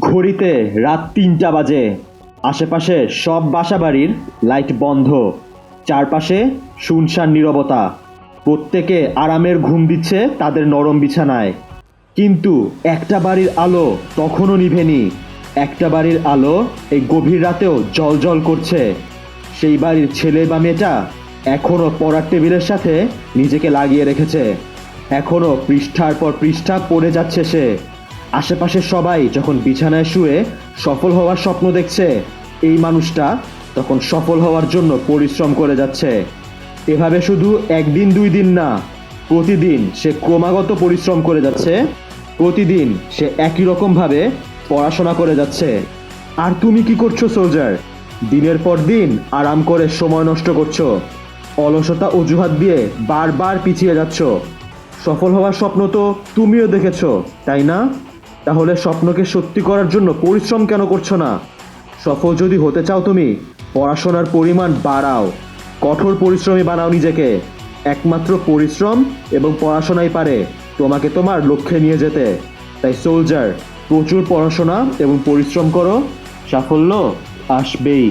ঘড়িতে রাত তিনটা বাজে। আশেপাশে সব বাসাবাড়ির লাইট বন্ধ। চারপাশে শুনশান নীরবতা। প্রত্যেকে আরামের ঘুম দিচ্ছে তাদের নরম বিছানায়। কিন্তু একটা বাড়ির আলো তখনও নিভেনি। একটা বাড়ির আলো এই গভীর রাতেও জল জল করছে। সেই বাড়ির ছেলে বা মেয়েটা এখনও পড়ার টেবিলের সাথে নিজেকে লাগিয়ে রেখেছে। এখনও পৃষ্ঠার পর পৃষ্ঠা পড়ে যাচ্ছে সে। আশেপাশে সবাই যখন বিছানায় শুয়ে সফল হওয়ার স্বপ্ন দেখছে, এই মানুষটা তখন সফল হওয়ার জন্য পরিশ্রম করে যাচ্ছে। এভাবে শুধু একদিন, দুই দিন না, প্রতিদিন সে ক্রমাগত পরিশ্রম করে যাচ্ছে। প্রতিদিন সে একই রকমভাবে পড়াশোনা করে যাচ্ছে। আর তুমি কি করছ, সোলজার? দিনের পর দিন আরাম করে সময় নষ্ট করছ। অলসতা অজুহাত দিয়ে বারবার পিছিয়ে যাচ্ছ। সফল হওয়ার স্বপ্ন তো তুমিও দেখেছ, তাই না? তাহলে স্বপ্নকে সত্যি করার জন্য পরিশ্রম কেন করছ না? সফল যদি হতে চাও তুমি, পড়াশোনার পরিমাণ বাড়াও। কঠোর পরিশ্রমী বানাও নিজেকে। একমাত্র পরিশ্রম এবং পড়াশোনাই পারে তোমাকে তোমার লক্ষ্যে নিয়ে যেতে। তাই সোলজার, প্রচুর পড়াশোনা এবং পরিশ্রম করো। সাফল্য আসবেই।